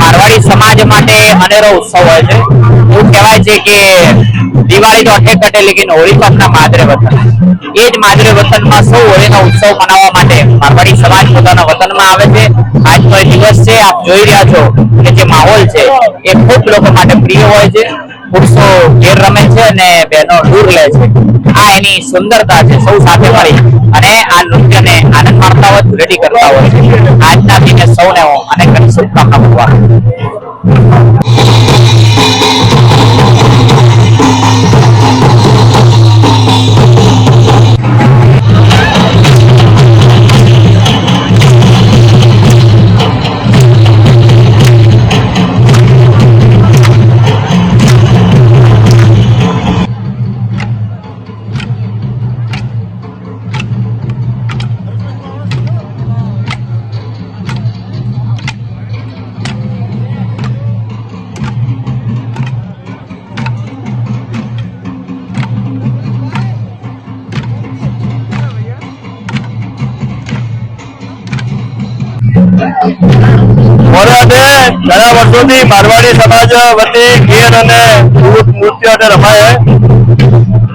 મારવાડી સમાજ માટે અનેરો ઉત્સવ હોય છે. એવું કહેવાય છે કે દિવાળી તો અઠે કટે લેકિન હોળી તો આપણા માદરે વતન એ જ માદરે વતનમાં સૌ હોળીનો ઉત્સવ મનાવવા માટે મારવાડી સમાજ પોતાના વતનમાં આવે છે. આજનો એ દિવસ છે, આપ જોઈ રહ્યા છો કે જે માહોલ છે, એ ખૂબ લોકો માટે પ્રિય હોય છે. પુરુષો ઘેર રમે છે અને બહેનો દૂર લે છે. આ એની સુંદરતા છે, સૌ સાથે મળી અને આ નૃત્યને આનંદ માણતા હોય ધૂળેટી કરતા હોય છે. aneka suka kamu wah. શુભકામના ઘણા વર્ષોથી મારવાડી સમાજ વતી ગીર અને નૃત્ય અને રમાય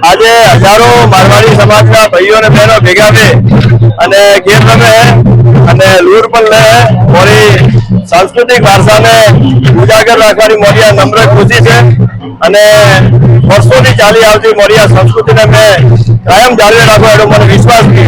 આજે હજારો મારવાડી સમાજના ભાઈઓ અને બહેનો ભેગા થઈ અને ગીર રમે અને લૂર પણ લે મોરી સાંસ્કૃતિક વારસાને ઉજાગર રાખવાની મોરી આ નમ્ર ખુશી છે અને વર્ષોથી ચાલી આવતી મોરી આ સંસ્કૃતિને મેં કાયમ જાળવી રાખો એનો મને વિશ્વાસ છે.